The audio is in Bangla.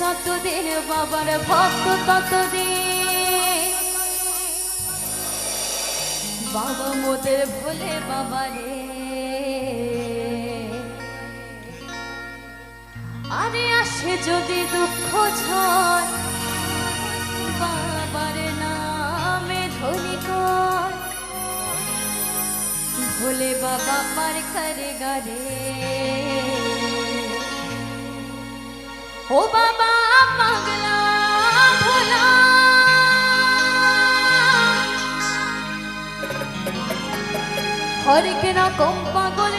যতদিন বাবার ভক্ত, ততদিন। বাবা মোদের ভোলে বাবা রে। আরে আসে যদি দুঃখ ঝড়, বাবার নামে ধনী কর। ভোলে বাবা পার করে গরে ও বাবা পাগলা ভোলা। হরেক রকম পাগল